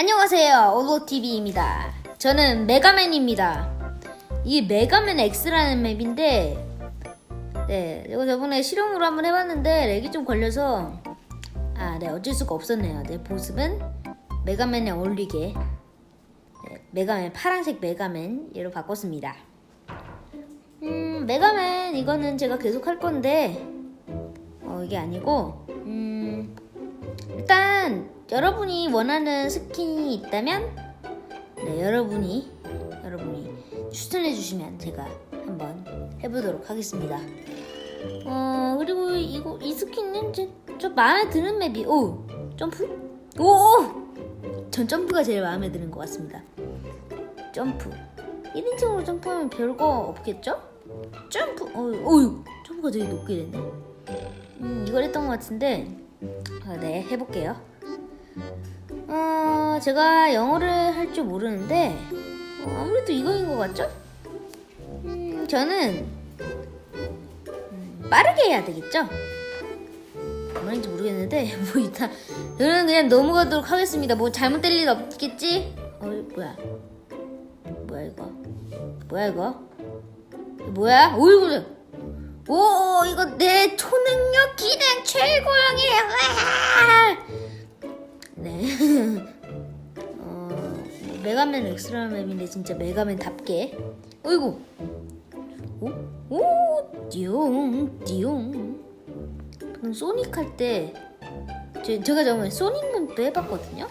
안녕하세요. 올로TV입니다. 저는 메가맨입니다. 이 메가맨 X라는 맵인데, 네, 이거 저번에 실험으로 한번 해봤는데, 렉이 좀 걸려서, 아, 네, 어쩔 수가 없었네요. 네, 보습은 메가맨에 어울리게, 네, 메가맨, 파란색 메가맨, 얘로 바꿨습니다. 음, 메가맨, 이거는 제가 계속 할 건데, 어, 이게 아니고, 음, 일단 여러분이 원하는 스킨이 있다면 네 여러분이 여러분이 추천해 주시면 제가 한번 해보도록 하겠습니다. 어 그리고 이거 이 스킨은 저, 저 마음에 드는 맵이 오 점프 오 전 점프가 제일 마음에 드는 것 같습니다. 점프 1인칭으로 점프하면 별거 없겠죠? 점프 어유 어유 점프가 되게 높게 됐네. 음 이걸 했던 것 같은데 아, 네, 해볼게요. 어, 제가 영어를 할 줄 모르는데 어, 아무래도 이거인 것 같죠? 음, 저는 음, 빠르게 해야 되겠죠? 뭐인지 모르겠는데 뭐 일단 저는 그냥 넘어가도록 하겠습니다. 뭐 잘못될 일 없겠지? 어, 뭐야? 뭐야 이거? 뭐야 이거? 뭐야? 오이구 오 이거 내 초능력 기능 최고형이에 어, 메가맨 엑스라는 맵인데 진짜 메가맨답게. 어이구. 오? 오 띠용 띠용. 방금 소닉 할때 제가 저번에 소닉 맵도 해봤거든요.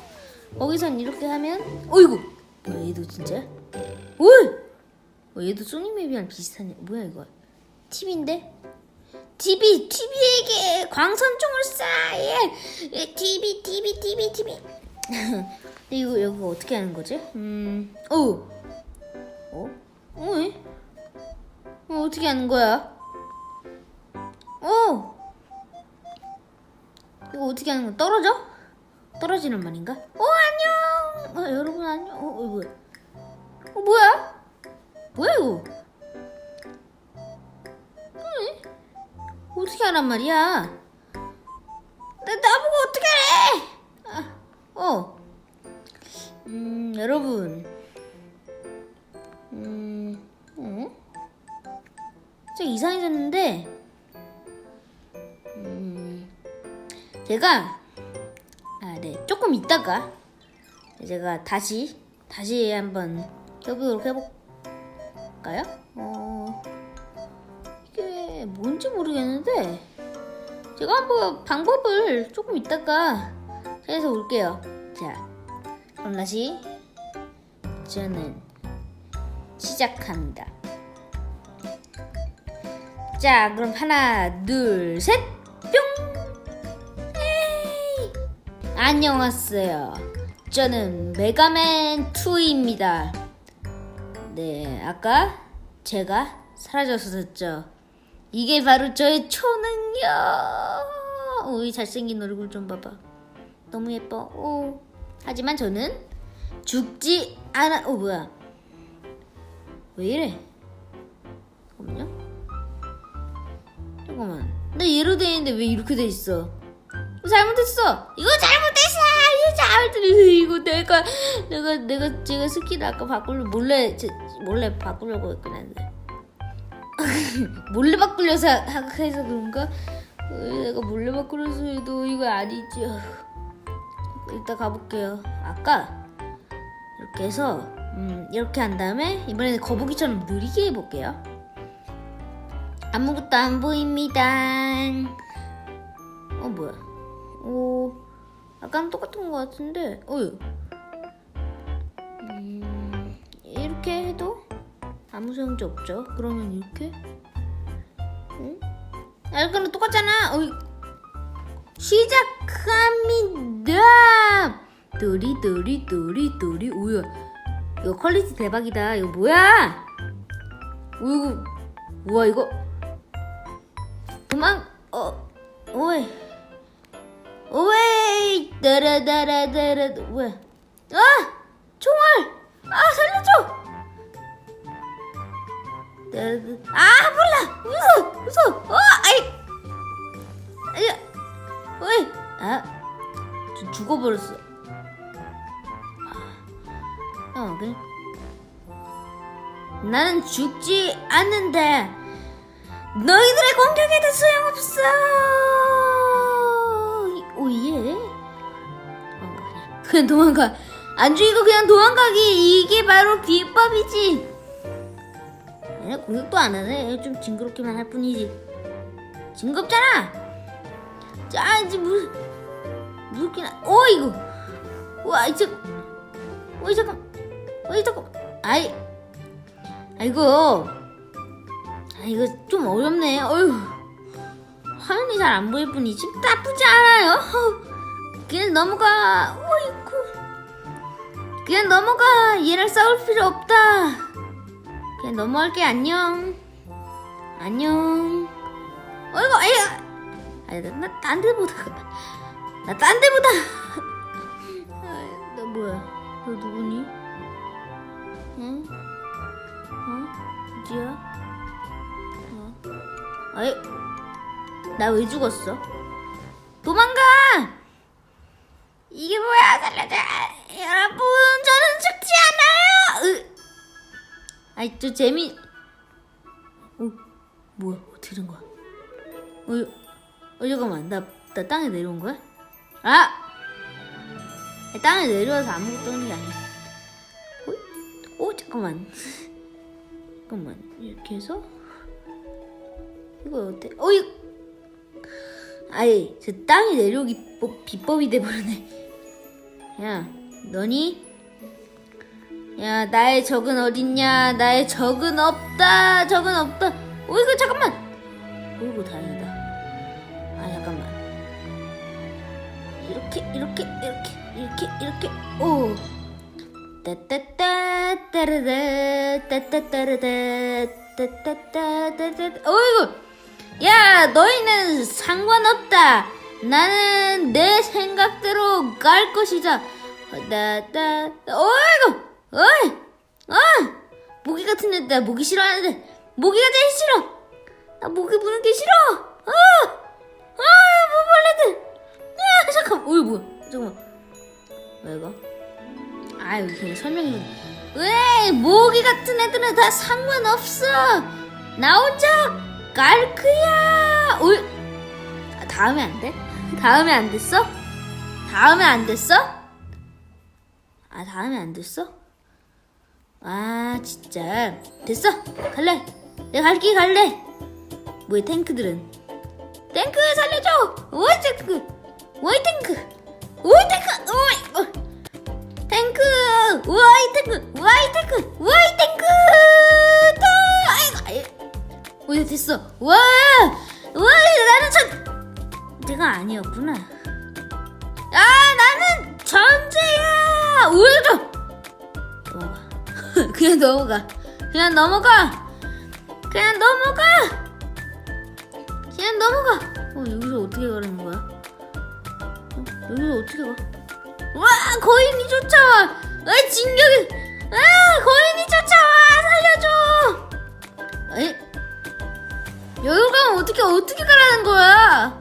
거기선 이렇게 하면 어이구. 뭐야 얘도 진짜? 오이. 어, 얘도 소닉 맵이랑 비슷하네. 뭐야 이거? TV인데? TV, TV에게 광선총을 쏴! 예! TV, TV, TV, TV. 근데 이거, 이거 어떻게 하는 거지? 음, 어, 어? 어, 왜? 어, 어떻게 하는 거야? 어! 이거 어떻게 하는 거야? 떨어져? 떨어지는 말인가? 어, 안녕! 어, 여러분, 안녕. 어, 어, 뭐야? 어, 뭐야? 뭐야, 이거? 어떻게 하란 말이야? 나? 아, 어. 음, 여러분. 음, 어? 좀 이상해졌는데. 음, 제가 아, 네, 조금 있다가 제가 다시 다시 한번 켜보도록 해볼까요? 어. 이게 뭔지 모르겠는데 제가 한번 방법을 조금 이따가 해서 올게요. 자, 그럼 다시 저는 시작합니다. 자, 그럼 하나, 둘, 셋, 뿅! 에이! 안녕하세요. 저는 메가맨 2입니다. 네, 아까 제가 사라졌었죠. 이게 바로 저의 초능력. 오이 잘생긴 얼굴 좀 봐봐. 너무 예뻐. 오. 하지만 저는 죽지 않아. 어 뭐야? 왜 이래? 잠깐만요. 잠깐만. 나 얘로 돼 있는데 왜 이렇게 돼 있어? 잘못했어. 이거 잘못했어. 이거 잘못했어. 이거 내가 내가 내가 제가 스킨 아까 바꾸려 몰래 제, 몰래 바꾸려고 했긴 한데. 몰래 바꾸려서 하- 해서 그런가? 어, 내가 몰래 바꾸려서 해도 이거 아니지. 일단 가볼게요. 아까 이렇게 해서 음, 이렇게 한 다음에 이번에는 거북이처럼 느리게 해볼게요. 아무것도 안 보입니다. 어 뭐야? 오 아까랑 똑같은 것 같은데. 어유. 음, 이렇게 해도 아무 소용이 없죠. 그러면 이렇게? 응? 아, 이거는 똑같잖아. 어이. 시작합니다. 도리 도리 도리 도리 우야. 이거 퀄리티 대박이다. 이거 뭐야? 오, 이거 우와 이거 도망 어 오이 오이 따라따라따라 뭐야? 아 총알 아 살려줘. 아 몰라 무서워 무서워 어 아이 아야 어이 아 저 죽어버렸어. 어 그래? 나는 죽지 않는데 너희들의 공격에도 소용없어. 오예. 어, 그냥, 도망가. 안 죽이고 그냥 도망가기. 이게 바로 비법이지. 공격도 안 하네. 좀 징그럽기만 할 뿐이지. 징겁잖아 자 이제 무 무섭긴 하... 어 이거. 와 이제 어이 잠깐 어이 잠깐 아이 아이고 아 이거 좀 어렵네. 어휴. 화면이 잘 안 보일 뿐이지. 나쁘지 않아요. 그냥 넘어가. 어이구 그냥 넘어가. 얘랑 싸울 필요 없다. 그냥 넘어갈게 안녕. 안녕. 어이구 아야 아니 나 딴 데보다 나 딴 데보다 아, 나 뭐야 너 누구니? 응? 어? 어디야? 어? 아이 나왜 죽었어? 도망가! 이게 뭐야 살려줘 여러분 저는 죽지 않아요 으. 아이 저 재미 어 뭐야 어떻게 된 거야 어, 어 잠깐만 나, 나 땅에 내려온 거야? 아! 땅에 내려와서 아무것도 하는 게 아니야. 어? 어 잠깐만. 잠깐만. 이렇게 해서? 이거 어때? 어 이거 아이 저 땅에 내려오기 비법, 비법이 돼버렸네. 야 너니? 야 나의 적은 어딨냐? 나의 적은 없다. 적은 없다. 어 이거 잠깐만. 어이구 다행이다 아 잠깐만. 이렇게 이렇게 이렇게 이렇게 이렇게. 오. 따따따 따르르 따따따르르 따따따따따 어이구! 야 너희는 상관없다. 나는 내 생각대로 갈 것이다. 따따 어이구! 어이! 어 모기 같은 애나 모기 싫어하는데 모기가 제일 싫어. 나 모기 부는 게 싫어. 어아 모벌레들 아 잠깐 어이 뭐야. 잠깐만. 왜 이거? 아유 그냥 설명해. 왜 모기 같은 애들은 다 상관없어. 나 혼자 갈 거야. 올 아, 다음에 안 돼? 다음에 안 됐어? 다음에 안 됐어? 아 다음에 안 됐어? 아 진짜. 됐어? 갈래? 내가 갈게 갈래. 뭐야 탱크들은 탱크 살려줘! 오이 탱크! 오이 탱크! 오이 탱크! 오이 어. 탱크! 오이 탱크! 오이 탱크! 오이 탱크! 또 아이고 아이. 오야 됐어. 와! 와, 나는 전 내가 아니었구나. 아 나는 전제야! 우여줘 넘어가. 그냥 넘어가. 그냥 넘어가. 그냥 넘어가 그냥 넘어가. 어 여기서 어떻게 가는 거야? 어, 여기서 어떻게 가? 와 거인이 쫓아와! 아 진격이! 아 거인이 쫓아와! 살려줘! 에이 여기 가면 어떻게 어떻게 가라는 거야?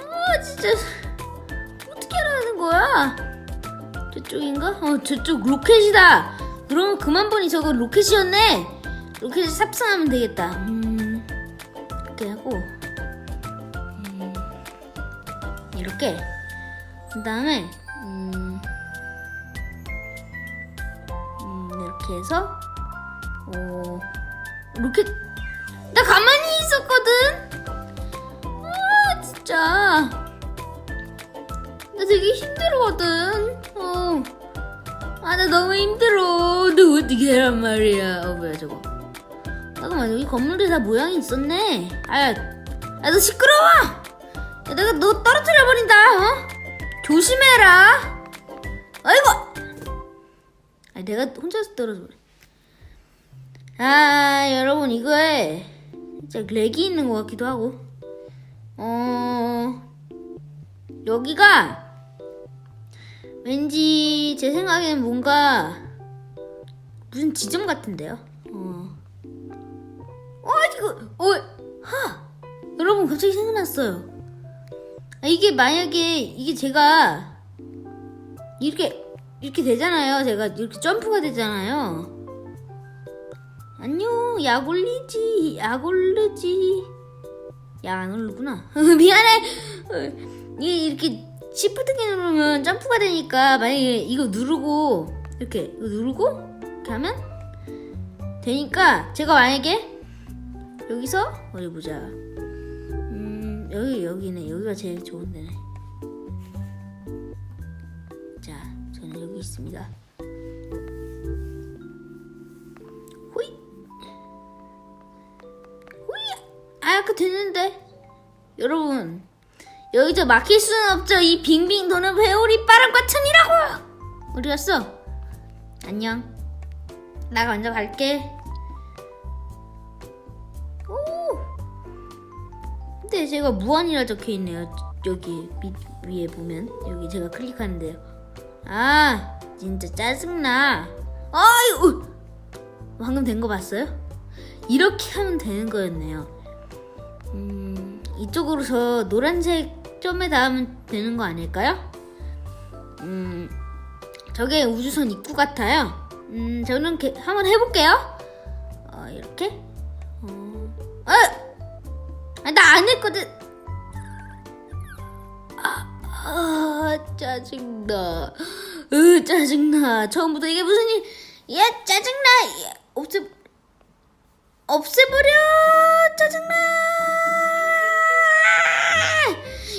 아 진짜. 어떻게 하라는 거야? 저쪽인가? 어 저쪽 로켓이다! 그럼 그만 보니 저거 로켓이었네? 로켓을 삽승하면 되겠다. 음 이렇게 하고 이렇게. 그 다음에 음, 음, 이렇게 해서 어, 로켓 나 가만히 있었거든? 아 진짜. 나 되게 힘들거든. 어. 아나 너무 힘들어. 너 어떻게 해란 말이야. 어 뭐야 저거. 잠깐만 여기 건물들 다 모양이 있었네. 아야너 시끄러워 야, 내가 너 떨어뜨려 버린다 어? 조심해라. 아이고. 아 내가 혼자서 떨어져 버려. 아 여러분 이거에 진짜 렉이 있는 것 같기도 하고. 어 여기가 왠지 제 생각에는 뭔가 무슨 지점 같은데요? 어, 어 이거 어 하! 여러분 갑자기 생각났어요. 아, 이게 만약에 이게 제가 이렇게 이렇게 되잖아요. 제가 이렇게 점프가 되잖아요. 안녕. 약안 오르구나. 미안해. 어, 이게 이렇게 시프트 키 누르면 점프가 되니까 만약에 이거 누르고 이렇게 이거 누르고 이렇게 하면 되니까 제가 만약에 여기서 어디 보자. 음 여기 여기네 여기가 제일 좋은 데네. 자 저는 여기 있습니다. 호이 호이 아 아까 됐는데 여러분 여기서 막힐 수는 없죠. 이 빙빙 도는 회오리 바람과 틈이라고. 어디 갔어? 안녕. 나 먼저 갈게. 제가 무한이라 적혀 있네요. 여기 밑 위에 보면 여기 제가 클릭하는데요. 아, 진짜 짜증나. 아유, 방금 된 거 봤어요? 이렇게 하면 되는 거였네요. 음, 이쪽으로 저 노란색 점에 닿으면 되는 거 아닐까요? 음, 저게 우주선 입구 같아요. 음, 저는 게, 한번 해볼게요. 어, 이렇게. 어, 아, 나 안 했거든. 아, 아, 짜증나. 으, 짜증나. 처음부터 이게 무슨 일? 야, 짜증나. 야, 없애, 없애버려. 짜증나.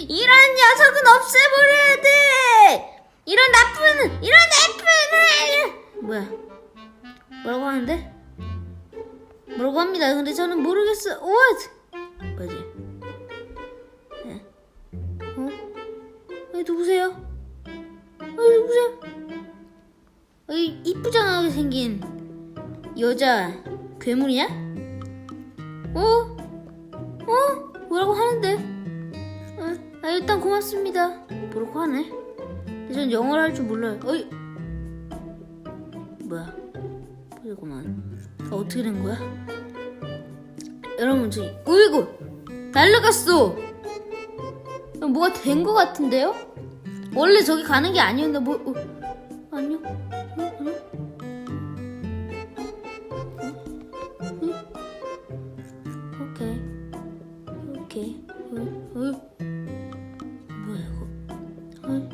이런 녀석은 없애버려야 돼. 이런 나쁜, 이런 나쁜. 뭐야? 뭐라고 하는데? 뭐라고 합니다. 근데 저는 모르겠어. What? 뭐지? 어, 누구세요? 어, 누구세요? 어, 이 이쁘장하게 생긴 여자 괴물이야? 어? 어? 뭐라고 하는데? 어, 아, 일단 고맙습니다. 뭐라고 하네? 전 영어를 할 줄 몰라요. 어이. 뭐야? 보자구만. 아, 어떻게 된 거야? 여러분, 저, 어이구! 날라갔어! 어, 뭐가 된 거 같은데요? 원래 저기 가는 게 아니었나, 뭐, 어, 아니요? 어, 아니요? 오케이. 오케이. 어, 어. 뭐야 이거? 어,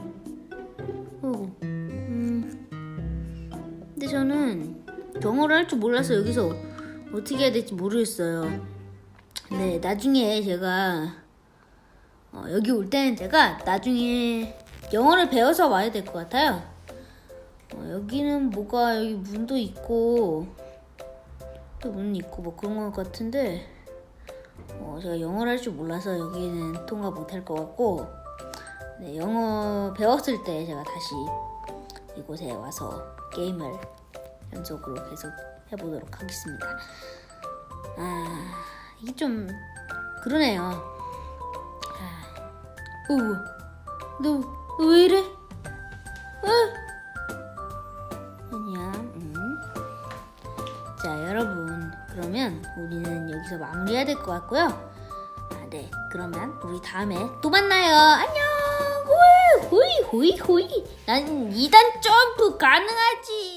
어. 음. 근데 저는 영어를 할 줄 몰라서 여기서 어떻게 해야 될지 모르겠어요. 네, 나중에 제가 어, 여기 올 때는 제가 나중에 영어를 배워서 와야 될 것 같아요. 어, 여기는 뭐가 여기 문도 있고 또 문 있고 뭐 그런 것 같은데 어, 제가 영어를 할 줄 몰라서 여기는 통과 못 할 것 같고 네, 영어 배웠을 때 제가 다시 이곳에 와서 게임을 연속으로 계속 해보도록 하겠습니다. 아 이게 좀 그러네요. 아, 오, 너 왜 이래? 어? 아니야. 음. 자 여러분 그러면 우리는 여기서 마무리해야 될 것 같고요. 아, 네 그러면 우리 다음에 또 만나요. 안녕. 호이 호이 호이 호이. 난 2단 점프 가능하지.